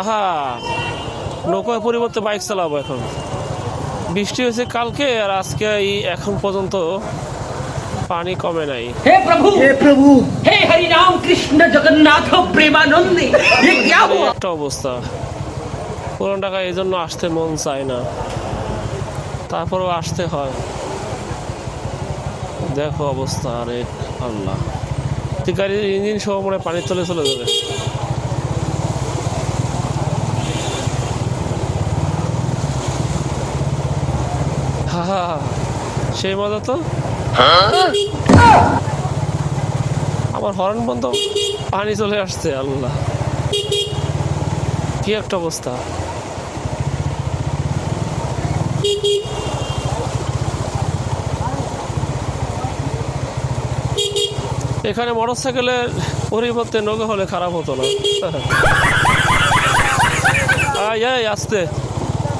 আহা। নৌকার পরিবর্তে বাইক চালাবো এখন। বৃষ্টি হয়েছে কালকে আর আজকে এই এখন পর্যন্ত পানি কমে নাই। হে প্রভু! হে প্রভু! হে হরি নাম কৃষ্ণ জগন্নাথ প্রেমানন্দে একটা অবস্থা। পুরনো টাকা এই জন্য আসতে মন চায় না। তারপরেও আসতে হয়। দেখো অবস্থা আরে আল্লাহ। গাড়ির ইঞ্জিন সহ মনে পানির তলে চলে যাবে। হা হা। সেই মজা তো। আমার হরন বন্ধ, পানি চলে আসছে, আল্লাহ। কি একটা অবস্থা। এখানে মোটর সাইকেলের পরিবর্তে নৌকা হলে খারাপ হতো না। আসতে।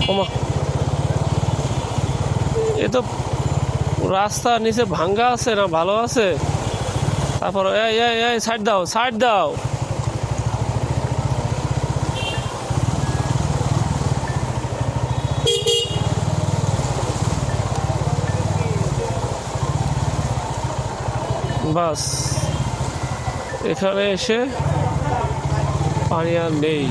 ওমা। এ তো রাস্তা নিচে ভাঙ্গা আছে না, ভালো আছে? তারপর সাইড দাও সাইড দাও। বাস, এখানে এসে পানি আর নেই।